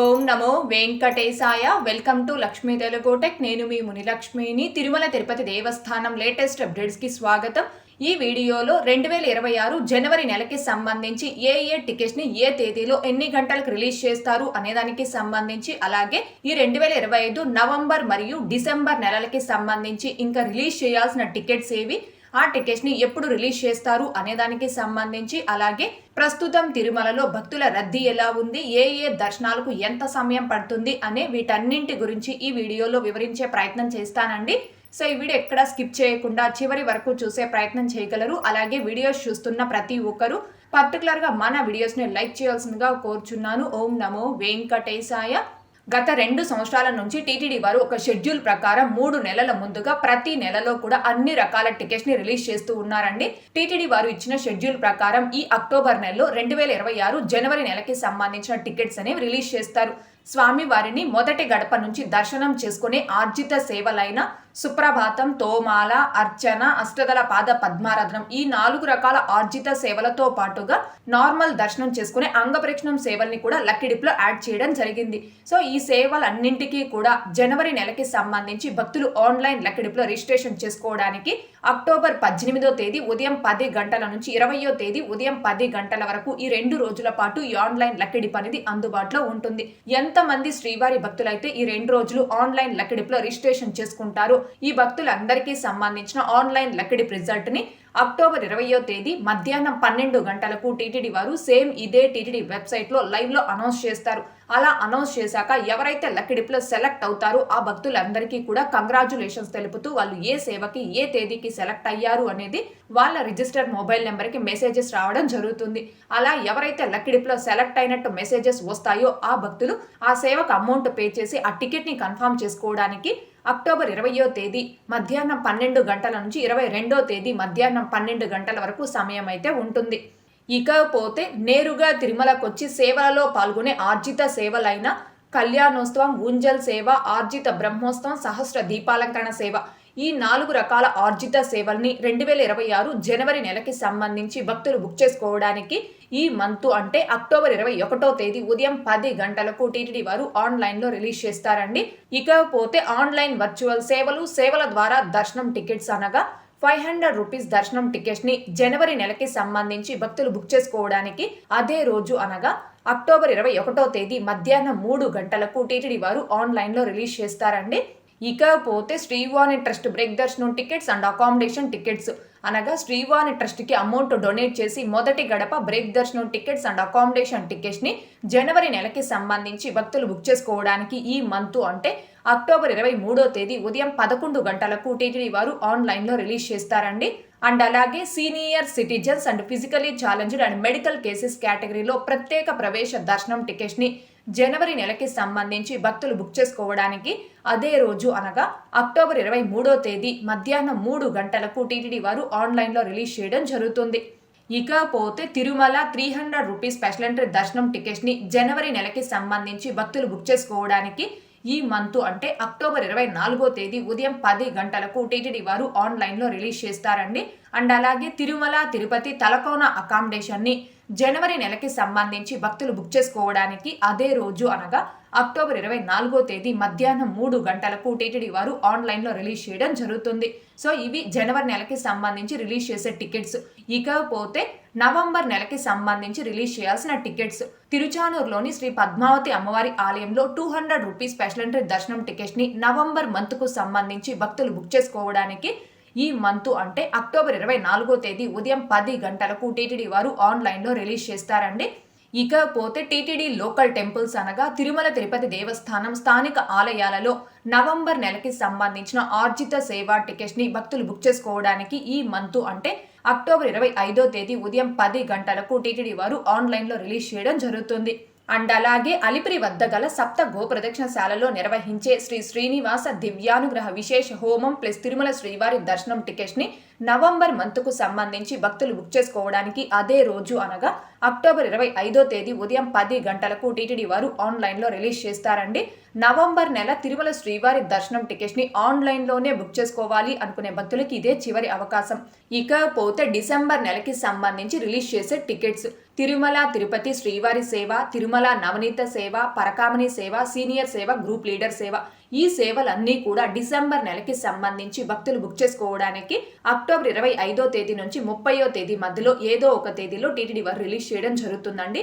ఓం నమో వెంకటేశాయ. Welcome to Lakshmi Telugu Tech. నేను మీ మునిలక్ష్మిని. తిరుమల తిరుపతి దేవస్థానం లేటెస్ట్ అప్డేట్స్కి స్వాగతం. ఈ వీడియోలో రెండు వేల ఇరవై ఆరు జనవరి నెలకి సంబంధించి ఏ ఏ టికెట్స్ని ఏ తేదీలో ఎన్ని గంటలకు రిలీజ్ చేస్తారు అనే దానికి సంబంధించి అలాగే ఈ రెండు వేల ఇరవై ఐదు నవంబర్ మరియు డిసెంబర్ నెలలకి సంబంధించి ఇంకా రిలీజ్ చేయాల్సిన టికెట్స్ ఏవి ఆ టికెట్స్ని ఎప్పుడు రిలీజ్ చేస్తారు అనే దానికి సంబంధించి అలాగే ప్రస్తుతం తిరుమలలో భక్తుల రద్దీ ఎలా ఉంది ఏ ఏ దర్శనాలకు ఎంత సమయం పడుతుంది అనే వీటన్నింటి గురించి ఈ వీడియోలో వివరించే ప్రయత్నం చేస్తానండి. సో ఈ వీడియో ఎక్కడ స్కిప్ చేయకుండా చివరి వరకు చూసే ప్రయత్నం చేయగలరు. అలాగే వీడియోస్ చూస్తున్న ప్రతి ఒక్కరు పర్టికులర్గా మన వీడియోస్ని లైక్ చేయాల్సిందిగా కోరుచున్నాను. ఓం నమో వెంకటేశాయ. గత రెండు సంవత్సరాల నుంచి టీటీడీ వారు ఒక షెడ్యూల్ ప్రకారం మూడు నెలల ముందుగా ప్రతి నెలలో కూడా అన్ని రకాల టికెట్స్ని రిలీజ్ చేస్తూ ఉన్నారండి. టీటీడీ వారు ఇచ్చిన షెడ్యూల్ ప్రకారం ఈ అక్టోబర్ నెలలో రెండు వేల ఇరవై ఆరు జనవరి నెలకి సంబంధించిన టికెట్స్ అనేవి రిలీజ్ చేస్తారు. స్వామి వారిని మొదటి గడప నుంచి దర్శనం చేసుకునే ఆర్జిత సేవలైన సుప్రభాతం తోమాల అర్చన అష్టదల పాద పద్మారాధనం ఈ నాలుగు రకాల ఆర్జిత సేవలతో పాటుగా నార్మల్ దర్శనం చేసుకునే అంగప్రక్షణం సేవల్ని కూడా లక్కిడిప్లో యాడ్ చేయడం జరిగింది. సో ఈ సేవలన్నింటికీ కూడా జనవరి నెలకి సంబంధించి భక్తులు ఆన్లైన్ లక్కిడిప్లో రిజిస్ట్రేషన్ చేసుకోవడానికి అక్టోబర్ పద్దెనిమిదో తేదీ ఉదయం పది గంటల నుంచి ఇరవయో తేదీ ఉదయం పది గంటల వరకు ఈ రెండు రోజుల పాటు ఈ ఆన్లైన్ లక్కిడిప్ అనేది అందుబాటులో ఉంటుంది. ఎంతమంది శ్రీవారి భక్తులైతే ఈ రెండు రోజులు ఆన్లైన్ లక్కడిప్లో రిజిస్ట్రేషన్ చేసుకుంటారు. ఈ భక్తులందరికీ సంబంధించిన ఆన్లైన్ లక్కడిప్ రిజల్ట్ని అక్టోబర్ ఇరవయో తేదీ మధ్యాహ్నం పన్నెండు గంటలకు టీటీడీ వారు సేమ్ ఇదే టీటీడీ వెబ్సైట్లో లైవ్లో అనౌన్స్ చేస్తారు. అలా అనౌన్స్ చేశాక ఎవరైతే లక్కడిప్లో సెలెక్ట్ అవుతారో ఆ భక్తులందరికీ కూడా కంగ్రాచులేషన్స్ తెలుపుతూ వాళ్ళు ఏ సేవకి ఏ తేదీకి సెలెక్ట్ అయ్యారు అనేది వాళ్ళ రిజిస్టర్ మొబైల్ నెంబర్కి మెసేజెస్ రావడం జరుగుతుంది. అలా ఎవరైతే లక్కడిప్లో సెలెక్ట్ అయినట్టు మెసేజెస్ వస్తాయో ఆ భక్తులు ఆ సేవకు అమౌంట్ పే చేసి ఆ టికెట్ని కన్ఫర్మ్ చేసుకోవడానికి అక్టోబర్ ఇరవయో తేదీ మధ్యాహ్నం పన్నెండు గంటల నుంచి ఇరవై రెండో తేదీ మధ్యాహ్నం పన్నెండు గంటల వరకు సమయం అయితే ఉంటుంది. ఇకపోతే నేరుగా తిరుమలకొచ్చి సేవలలో పాల్గొనే ఆర్జిత సేవలైన కళ్యాణోత్సవం ఊంజల్ సేవ ఆర్జిత బ్రహ్మోత్సవం సహస్ర దీపాలంకరణ సేవ ఈ నాలుగు రకాల ఆర్జిత సేవల్ని రెండు వేల ఇరవై ఆరు జనవరి నెలకి సంబంధించి భక్తులు బుక్ చేసుకోవడానికి ఈ మంత్ అంటే అక్టోబర్ ఇరవై ఒకటో తేదీ ఉదయం పది గంటలకు టీటీడీ వారు ఆన్లైన్లో రిలీజ్ చేస్తారండి. ఇకపోతే ఆన్లైన్ వర్చువల్ సేవలు సేవల ద్వారా దర్శనం టికెట్స్ అనగా ఫైవ్ హండ్రెడ్ రూపీస్ దర్శనం టికెట్స్ని జనవరి నెలకి సంబంధించి భక్తులు బుక్ చేసుకోవడానికి అదే రోజు అనగా అక్టోబర్ ఇరవై ఒకటో తేదీ మధ్యాహ్నం మూడు గంటలకు టీటీడీ వారు ఆన్లైన్లో రిలీజ్ చేస్తారండి. ఇకపోతే శ్రీవాణి ట్రస్ట్ బ్రేక్ దర్శనం టికెట్స్ అండ్ అకామిడేషన్ టికెట్స్. అనగా శ్రీవాణి ట్రస్ట్కి అమౌంట్ డొనేట్ చేసి మొదటి గడప బ్రేక్ దర్శనం టికెట్స్ అండ్ అకామిడేషన్ టికెట్స్ని జనవరి నెలకి సంబంధించి భక్తులు బుక్ చేసుకోవడానికి ఈ మంత్ అంటే అక్టోబర్ ఇరవై మూడో తేదీ ఉదయం పదకొండు గంటలకు టీటీడీ వారు ఆన్లైన్లో రిలీజ్ చేస్తారండి. అండ్ అలాగే senior citizens and physically challenged and medical cases కేటగిరీలో ప్రత్యేక ప్రవేశ దర్శనం టికెట్స్ని జనవరి నెలకి సంబంధించి భక్తులు బుక్ చేసుకోవడానికి అదే రోజు అనగా అక్టోబర్ ఇరవై మూడో తేదీ మధ్యాహ్నం మూడు గంటలకు టీటీడీ వారు ఆన్లైన్లో రిలీజ్ చేయడం జరుగుతుంది. ఇకపోతే Tirumala three hundred rupees special entry దర్శనం టికెట్స్ని జనవరి నెలకి సంబంధించి భక్తులు బుక్ చేసుకోవడానికి ఈ మంత్ అంటే అక్టోబర్ ఇరవై నాలుగో తేదీ ఉదయం పది గంటలకు టీటీడీ వారు ఆన్లైన్లో రిలీజ్ చేస్తారండి. అండ్ అలాగే తిరుమల తిరుపతి తలకోన అకామిడేషన్ని జనవరి నెలకి సంబంధించి భక్తులు బుక్ చేసుకోవడానికి అదే రోజు అనగా అక్టోబర్ ఇరవై నాలుగో తేదీ మధ్యాహ్నం మూడు గంటలకు టీటీడీ వారు ఆన్లైన్లో రిలీజ్ చేయడం జరుగుతుంది. సో ఇవి జనవరి నెలకి సంబంధించి రిలీజ్ చేసే టికెట్స్. ఇకపోతే నవంబర్ నెలకి సంబంధించి రిలీజ్ చేయాల్సిన టికెట్స్. తిరుచానూరులోని శ్రీ పద్మావతి అమ్మవారి ఆలయంలో two hundred rupees special entry దర్శనం టికెట్స్ని నవంబర్ మంత్కు సంబంధించి భక్తులు బుక్ చేసుకోవడానికి ఈ మంత్ అంటే అక్టోబర్ ఇరవై నాలుగో తేదీ ఉదయం పది గంటలకు టీటీడీ వారు ఆన్లైన్లో రిలీజ్ చేస్తారండి. ఇకపోతే టీటీడీ లోకల్ టెంపుల్స్ అనగా తిరుమల తిరుపతి దేవస్థానం స్థానిక ఆలయాలలో నవంబర్ నెలకి సంబంధించిన ఆర్జిత సేవా టికెట్స్ని భక్తులు బుక్ చేసుకోవడానికి ఈ మంత్ అంటే అక్టోబర్ ఇరవై ఐదో తేదీ ఉదయం పది గంటలకు టీటీడీ వారు ఆన్లైన్లో రిలీజ్ చేయడం జరుగుతుంది. అండ్ అలాగే అలిపిరి వద్ద గల సప్త గోప్రదక్షిణశాలలో నిర్వహించే శ్రీ శ్రీనివాస దివ్యానుగ్రహ విశేష హోమం ప్లస్ తిరుమల శ్రీవారి దర్శనం టికెట్స్ని నవంబర్ మంత్కు సంబంధించి భక్తులు బుక్ చేసుకోవడానికి అదే రోజు అనగా అక్టోబర్ ఇరవై ఐదో తేదీ ఉదయం పది గంటలకు టీటీడీ వారు ఆన్లైన్లో రిలీజ్ చేస్తారండి. నవంబర్ నెల తిరుమల శ్రీవారి దర్శనం టికెట్స్ని ఆన్లైన్లోనే బుక్ చేసుకోవాలి అనుకునే భక్తులకి ఇదే చివరి అవకాశం. ఇకపోతే డిసెంబర్ నెలకి సంబంధించి రిలీజ్ చేసే టికెట్స్. తిరుమల తిరుపతి శ్రీవారి సేవ తిరుమల నవనీత సేవ పరకామణి సేవ సీనియర్ సేవ గ్రూప్ లీడర్ సేవ. ఈ సేవలన్నీ కూడా డిసెంబర్ నెలకి సంబంధించి భక్తులు బుక్ చేసుకోవడానికి అక్టోబర్ ఇరవై ఐదో తేదీ నుంచి ముప్పయో తేదీ మధ్యలో ఏదో ఒక తేదీలో టీటీడీ వారు రిలీజ్ చేయడం జరుగుతుందండి.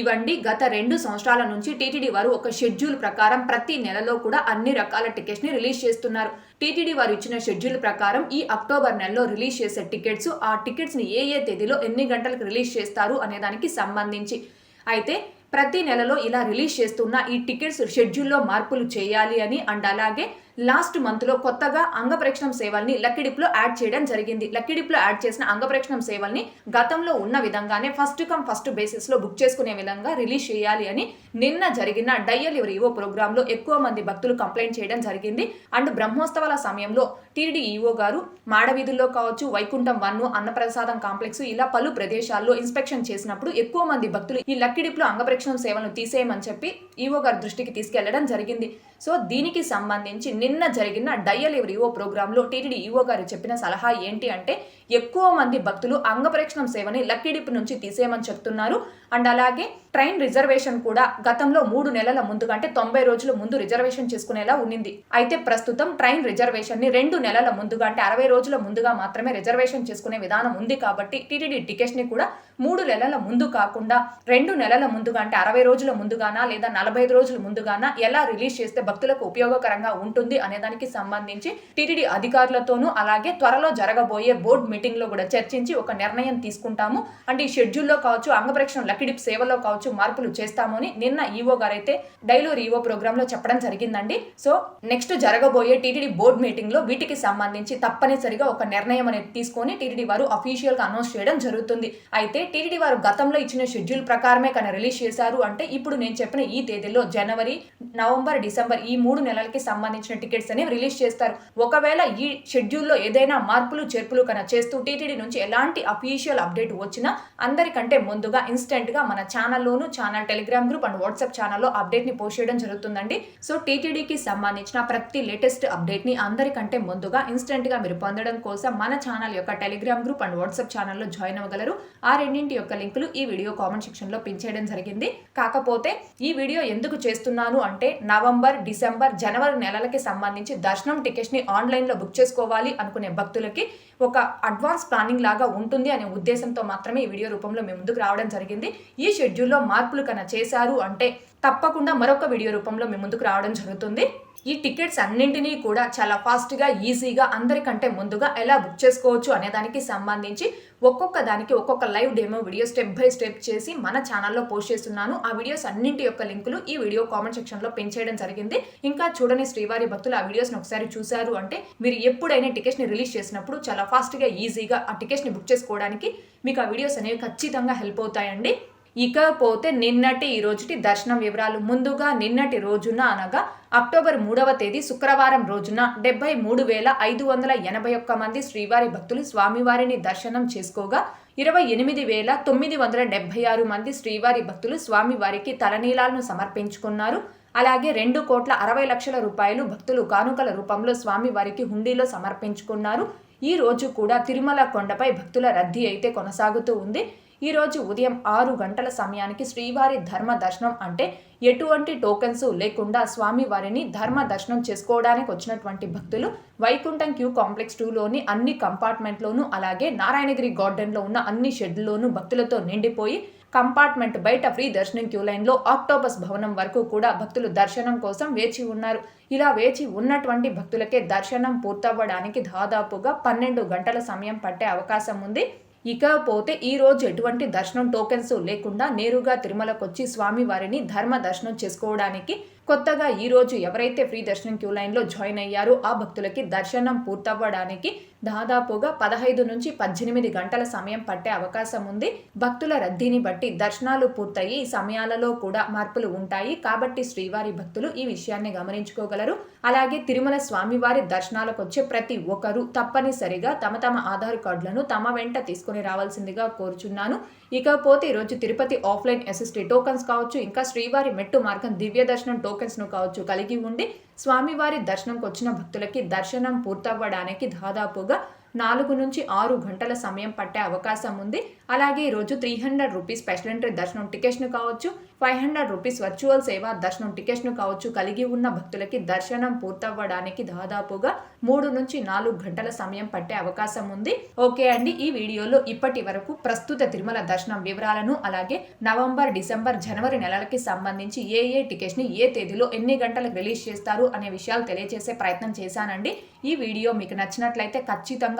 ఇవండి గత రెండు సంవత్సరాల నుంచి టీటీడీ వారు ఒక షెడ్యూల్ ప్రకారం ప్రతి నెలలో కూడా అన్ని రకాల టికెట్స్ని రిలీజ్ చేస్తున్నారు. టీటీడీ వారు ఇచ్చిన షెడ్యూల్ ప్రకారం ఈ అక్టోబర్ నెలలో రిలీజ్ చేసే టికెట్స్ ఆ టికెట్స్ని ఏ ఏ తేదీలో ఎన్ని గంటలకు రిలీజ్ చేస్తారు అనే దానికి సంబంధించి. అయితే ప్రతి నెలలో ఇలా రిలీజ్ చేస్తున్న ఈ టికెట్స్ షెడ్యూల్లో మార్పులు చేయాలి అని అండ్ అలాగే లాస్ట్ మంత్లో కొత్తగా అంగప్రక్షణం సేవల్ని లక్కిడిప్లో యాడ్ చేయడం జరిగింది. లక్కిడిప్లో యాడ్ చేసిన అంగప్రక్షణం సేవల్ని గతంలో ఉన్న విధంగానే ఫస్ట్ కమ్ ఫస్ట్ బేసిస్లో బుక్ చేసుకునే విధంగా రిలీజ్ చేయాలి అని నిన్న జరిగిన డయల్ ఎవరి ఈవో ప్రోగ్రాంలో ఎక్కువ మంది భక్తులు కంప్లైంట్ చేయడం జరిగింది. అండ్ బ్రహ్మోత్సవాల సమయంలో టీడీ ఈవో గారు మాడవీధుల్లో కావచ్చు వైకుంఠం వన్ అన్నప్రసాదం కాంప్లెక్స్ ఇలా పలు ప్రదేశాల్లో ఇన్స్పెక్షన్ చేసినప్పుడు ఎక్కువ మంది భక్తులు ఈ లక్కిడిప్లో అంగప్రక్షణం సేవలను తీసేయమని చెప్పి ఈవో గారి దృష్టికి తీసుకెళ్ళడం జరిగింది. సో దీనికి సంబంధించి నిన్న జరిగిన డయల్ ఎవరి ప్రోగ్రాంలో టీటీడీ ఈవో గారు చెప్పిన సలహా ఏంటి అంటే ఎక్కువ మంది భక్తులు అంగప్రక్షణం సేవని లక్కీడిప్ నుంచి తీసేయమని చెప్తున్నారు. అండ్ అలాగే ట్రైన్ రిజర్వేషన్ కూడా గతంలో మూడు నెలల ముందుగా అంటే తొంభై రోజుల ముందు రిజర్వేషన్ చేసుకునేలా ఉండింది అయితే ప్రస్తుతం ట్రైన్ రిజర్వేషన్ని రెండు నెలల ముందుగా అంటే అరవై రోజుల ముందుగా మాత్రమే రిజర్వేషన్ చేసుకునే విధానం ఉంది కాబట్టి టీటీడీ టికెట్స్ని కూడా మూడు నెలల ముందు కాకుండా రెండు నెలల ముందుగా అంటే అరవై రోజుల ముందుగానా లేదా నలభై ఐదు రోజుల ముందుగానా ఎలా రిలీజ్ చేస్తే భక్తులకు ఉపయోగకరంగా ఉంటుంది అనే దానికి సంబంధించి టీటీడీ అధికారులతోనూ అలాగే త్వరలో జరగబోయే బోర్డు మీటింగ్లో కూడా చర్చించి ఒక నిర్ణయం తీసుకుంటాము. అంటే ఈ షెడ్యూల్లో కావచ్చు అంగప్రక్షణ లక్కిడిప్ సేవలో కావచ్చు మార్పులు చేస్తామని నిన్న ఈవో గారైతే డైలూర్ ఈవో ప్రోగ్రామ్లో చెప్పడం జరిగిందండి. సో నెక్స్ట్ జరగబోయే టీటీడీ బోర్డు మీటింగ్లో వీటికి సంబంధించి తప్పనిసరిగా ఒక నిర్ణయం అనేది తీసుకొని టీటీడీ వారు అఫీషియల్గా అనౌన్స్ చేయడం జరుగుతుంది. అయితే టీటీడీ వారు గతంలో ఇచ్చిన షెడ్యూల్ ప్రకారమే కానీ రిలీజ్ చేశారు. అంటే ఇప్పుడు నేను చెప్పిన ఈ తేదీలో జనవరి నవంబర్ డిసెంబర్ ఈ మూడు నెలలకి సంబంధించిన టికెట్స్ అనేవి రిలీజ్ చేస్తారు. ఒకవేళ ఈ షెడ్యూల్లో ఏదైనా మార్పులు చేర్పులు కన్నా చేస్తూ టీటీడీ నుంచి ఎలాంటి అఫీషియల్ అప్డేట్ వచ్చినా అందరికంటే ముందుగా ఇన్స్టెంట్గా మన ఛానల్లోను channel Telegram group and WhatsApp ఛానల్లో అప్డేట్ని పోస్ట్ చేయడం జరుగుతుందండి. సో టీటీడీకి సంబంధించిన ప్రతి లేటెస్ట్ అప్డేట్ని అందరికంటే ముందుగా ఇన్స్టెంట్గా మీరు పొందడం కోసం మన ఛానల్ యొక్క టెలిగ్రామ్ గ్రూప్ అండ్ వాట్సాప్ ఛానల్లో జాయిన్ అవ్వగలరు. ఆ రెండింటి యొక్క లింకులు ఈ వీడియో కామెంట్ సెక్షన్లో పిన్ చేయడం జరిగింది. కాకపోతే ఈ వీడియో ఎందుకు చేస్తున్నాను అంటే నవంబర్ డిసెంబర్ జనవరి నెలలకి సంబంధించి దర్శనం టికెట్స్ని ఆన్లైన్లో బుక్ చేసుకోవాలి అనుకునే భక్తులకి ఒక అడ్వాన్స్ ప్లానింగ్ లాగా ఉంటుంది అనే ఉద్దేశంతో మాత్రమే ఈ వీడియో రూపంలో మేము ముందుకు రావడం జరిగింది. ఈ షెడ్యూల్లో మార్పులు కన్నా చేశారు అంటే తప్పకుండా మరొక వీడియో రూపంలో మేము ముందుకు రావడం జరుగుతుంది. ఈ టికెట్స్ అన్నింటినీ కూడా చాలా ఫాస్ట్గా ఈజీగా అందరికంటే ముందుగా ఎలా బుక్ చేసుకోవచ్చు అనే దానికి సంబంధించి ఒక్కొక్క దానికి ఒక్కొక్క live demo video step by step చేసి మన ఛానల్లో పోస్ట్ చేస్తున్నాను. ఆ వీడియోస్ అన్నింటి యొక్క లింకులు ఈ వీడియో కామెంట్ సెక్షన్లో పిన్ చేయడం జరిగింది. ఇంకా చూడని శ్రీవారి భక్తులు ఆ వీడియోస్ని ఒకసారి చూశారు అంటే మీరు ఎప్పుడైనా టికెట్స్ని రిలీజ్ చేసినప్పుడు చాలా ఫాస్ట్గా ఈజీగా ఆ టికెట్స్ని బుక్ చేసుకోవడానికి మీకు ఆ వీడియోస్ అనేవి ఖచ్చితంగా హెల్ప్ అవుతాయండి. ఇకపోతే నిన్నటి ఈ రోజుటి దర్శనం వివరాలు ముందుగా నిన్నటి రోజున అనగా అక్టోబర్ మూడవ తేదీ శుక్రవారం రోజున డెబ్బై మూడు వేల ఐదు వందల ఎనభై ఒక్క మంది శ్రీవారి భక్తులు స్వామివారిని దర్శనం చేసుకోగా ఇరవై ఎనిమిది వేల తొమ్మిది వందల డెబ్బై ఆరు మంది శ్రీవారి భక్తులు స్వామివారికి తలనీలాలను సమర్పించుకున్నారు. అలాగే రెండు కోట్ల అరవై లక్షల రూపాయలు భక్తులు కానుకల రూపంలో స్వామివారికి హుండీలో సమర్పించుకున్నారు. ఈ రోజు కూడా తిరుమల కొండపై భక్తుల రద్దీ అయితే కొనసాగుతూ ఉంది. ఈరోజు ఉదయం ఆరు గంటల సమయానికి శ్రీవారి ధర్మ దర్శనం అంటే ఎటువంటి టోకెన్స్ లేకుండా స్వామివారిని ధర్మ దర్శనం చేసుకోవడానికి వచ్చినటువంటి భక్తులు వైకుంఠం క్యూ కాంప్లెక్స్ టూలోని అన్ని కంపార్ట్మెంట్లోనూ అలాగే నారాయణగిరి గార్డెన్లో ఉన్న అన్ని షెడ్లోనూ భక్తులతో నిండిపోయి కంపార్ట్మెంట్ బయట ఫ్రీ దర్శనం క్యూ లైన్లో ఆక్టోబస్ భవనం వరకు కూడా భక్తులు దర్శనం కోసం వేచి ఉన్నారు. ఇలా వేచి ఉన్నటువంటి భక్తులకే దర్శనం పూర్తవ్వడానికి దాదాపుగా పన్నెండు గంటల సమయం పట్టే అవకాశం ఉంది. ఇకపోతే ఈ రోజు ఎటువంటి దర్శనం టోకెన్స్ లేకుండా నేరుగా తిరుమలకొచ్చి స్వామివారిని స్వామి వారిని ధర్మ దర్శనం చేసుకోవడానికి కొత్తగా ఈరోజు ఎవరైతే ఫ్రీ దర్శనం క్యూ లైన్లో జాయిన్ అయ్యారో ఆ భక్తులకి దర్శనం పూర్తవ్వడానికి దాదాపుగా పదహైదు నుంచి పద్దెనిమిది గంటల సమయం పట్టే అవకాశం ఉంది. భక్తుల రద్దీని బట్టి దర్శనాలు పూర్తయి సమయాలలో కూడా మార్పులు ఉంటాయి. కాబట్టి శ్రీవారి భక్తులు ఈ విషయాన్ని గమనించుకోగలరు. అలాగే తిరుమల స్వామివారి దర్శనాలకు వచ్చే ప్రతి ఒక్కరూ తప్పనిసరిగా తమ తమ ఆధార్ కార్డులను తమ వెంట తీసుకుని రావాల్సిందిగా కోరుచున్నాను. ఇకపోతే ఈరోజు తిరుపతి ఆఫ్లైన్ ఎస్ఎస్టీ టోకన్స్ కావచ్చు ఇంకా శ్రీవారి మెట్టు మార్గం దివ్య దర్శనం టోకన్ ను కావచ్చు కలిగి ఉండి స్వామివారి దర్శనంకి వచ్చిన భక్తులకి దర్శనం పూర్తవ్వడానికి దాదాపుగా నాలుగు నుంచి ఆరు గంటల సమయం పట్టే అవకాశం ఉంది. అలాగే ఈరోజు three hundred rupees special entry దర్శనం టికెట్స్ను కావచ్చు ఫైవ్ హండ్రెడ్ రూపీస్ వర్చువల్ సేవ దర్శనం టికెట్స్ను కావచ్చు కలిగి ఉన్న భక్తులకి దర్శనం పూర్తవ్వడానికి దాదాపుగా మూడు నుంచి నాలుగు గంటల సమయం పట్టే అవకాశం ఉంది. ఓకే అండి ఈ వీడియోలో ఇప్పటి వరకు ప్రస్తుత తిరుమల దర్శనం వివరాలను అలాగే నవంబర్ డిసెంబర్ జనవరి నెలలకి సంబంధించి ఏ ఏ టికెట్స్ని ఏ తేదీలో ఎన్ని గంటలకు రిలీజ్ చేస్తారు అనే విషయాలు తెలియజేసే ప్రయత్నం చేశానండి. ఈ వీడియో మీకు నచ్చినట్లయితే ఖచ్చితంగా